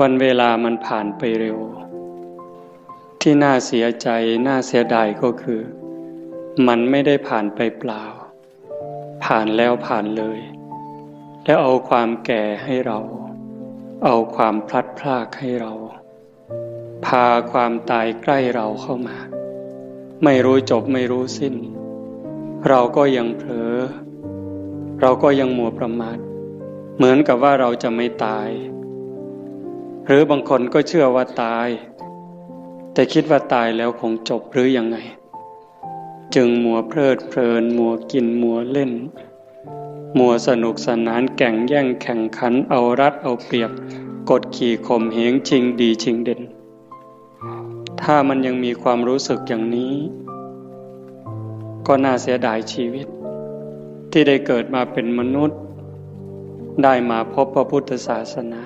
วันเวลามันผ่านไปเร็ว ที่น่าเสียใจน่าเสียดายก็คือ มันไม่ได้ผ่านไปเปล่า ผ่านแล้วผ่านเลย แล้วเอาความแก่ให้เรา เอาความพลัดพรากให้เรา พาความตายใกล้เราเข้ามา ไม่รู้จบไม่รู้สิ้น เราก็ยังเผลอ เราก็ยังมัวประมาทเหมือนกับว่าเราจะไม่ตาย หรือบางคนก็เชื่อว่าตาย แต่คิดว่าตายแล้วคงจบหรือยังไง จึงมัวเพลิดเพลิน มัวกินมัวเล่น มัวสนุกสนานแก่งแย่งแข่งขันเอารัดเอาเปรียบ กดขี่ข่มเหงชิงดีชิงเด่น ถ้ามันยังมีความรู้สึกอย่างนี้ ก็น่าเสียดายชีวิต ที่ได้เกิดมาเป็นมนุษย์ ได้มาพบพระพุทธศาสนา